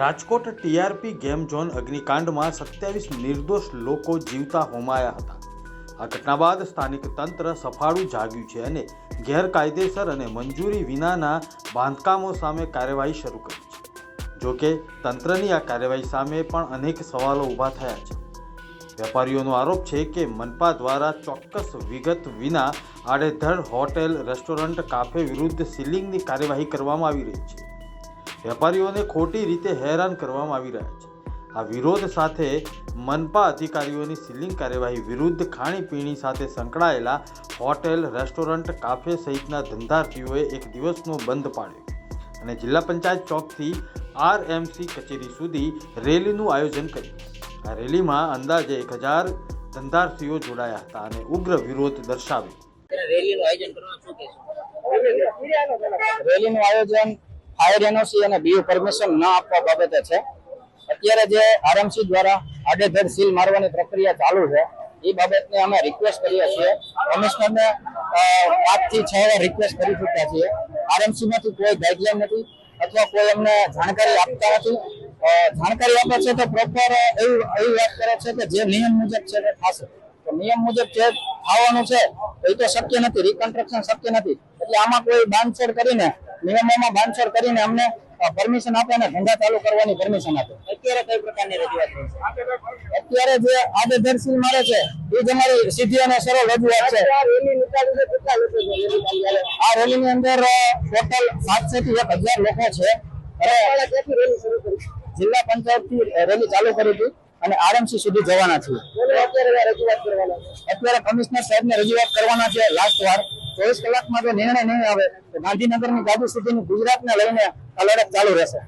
Rajkot TRP game zone અગ્નિકાંડમાં સત્યાવીસ નિર્દોષ લોકો જીવતા હોમાયા હતા. આ ઘટના બાદ સ્થાનિક તંત્ર સફાળું જાગ્યું છે અને ગેરકાયદેસર અને મંજૂરી વિનાના બાંધકામો સામે કાર્યવાહી શરૂ કરી છે. જોકે તંત્રની આ કાર્યવાહી સામે પણ અનેક સવાલો ઊભા થયા છે. વેપારીઓનો આરોપ છે કે મનપા દ્વારા ચોક્કસ વિગત વિના આડેધડ હોટેલ, રેસ્ટોરન્ટ, કાફે વિરુદ્ધ સીલિંગની કાર્યવાહી કરવામાં આવી રહી છે. વેપારીઓને ખોટી રીતે હેરાન કરવામાં આવી રહ્યા છે. આ વિરોધ સાથે મનપા અધિકારીઓની સીલિંગ કાર્યવાહી વિરુદ્ધ ખાણીપીણી સાથે સંકળાયેલા હોટેલ, રેસ્ટોરન્ટ, કાફે સહિતના ધંધાર્થીઓએ એક દિવસનો બંધ પાડ્યો અને જિલ્લા પંચાયત ચોકથી આરએમસી કચેરી સુધી રેલીનું આયોજન કર્યું. આ રેલીમાં અંદાજે એક હજાર ધંધાર્થીઓ જોડાયા હતા અને ઉગ્ર વિરોધ દર્શાવ્યો. રેલીનું આયોજન ફાયર એનઓસી અને બીયુ પરમિશન ન આપવા બાબતે છે. અત્યારે જે આરએમસી દ્વારા આડેધડ સીલ મારવાની પ્રક્રિયા ચાલુ છે, એ બાબતને અમે રિક્વેસ્ટ કરીએ છીએ. કમિશનરને પાંચથી છ વાર રિક્વેસ્ટ કરી ચૂક્યા છીએ. આરએમસીમાંથી કોઈ ગાઈડલાઈન નથી અથવા કોઈ અમને જાણકારી આપતા નથી. જાણકારી આપે છે તો પ્રોપર એવું, એવી વાત કરે છે કે જે નિયમ મુજબ છે તે થશે. તો નિયમ મુજબ જે થવાનું છે એ તો શક્ય નથી. રિકન્સ્ટ્રક્શન શક્ય નથી. એટલે આમાં કોઈ બાંધછોડ કરીને નિયમોમાં બાંધછોડ કરીને અમને પરમિશન આપે અને ધંધા ચાલુ કરવાની પરમિશન આપે. અત્યારે કઈ પ્રકારની રજૂઆત અત્યારે જે આડેધડ સીલ મારે છે એ જ અમારી સીધી અને સરળ રજૂઆત છે. આ રેલીની અંદર ટોટલ સાતસો થી એક હજાર લોકો છે. જિલ્લા પંચાયતથી રેલી ચાલુ કરી હતી અને આરએમસી સુધી જવાના છીએ. અત્યારે કમિશનર સાહેબ ને રજૂઆત કરવાના છે લાસ્ટ વાર. ચોવીસ કલાકમાં જો નિર્ણય નહીં આવે તો ગાંધીનગરની ગાદી સુધીની ગુજરાતને લઈને આ લડત ચાલુ રહેશે.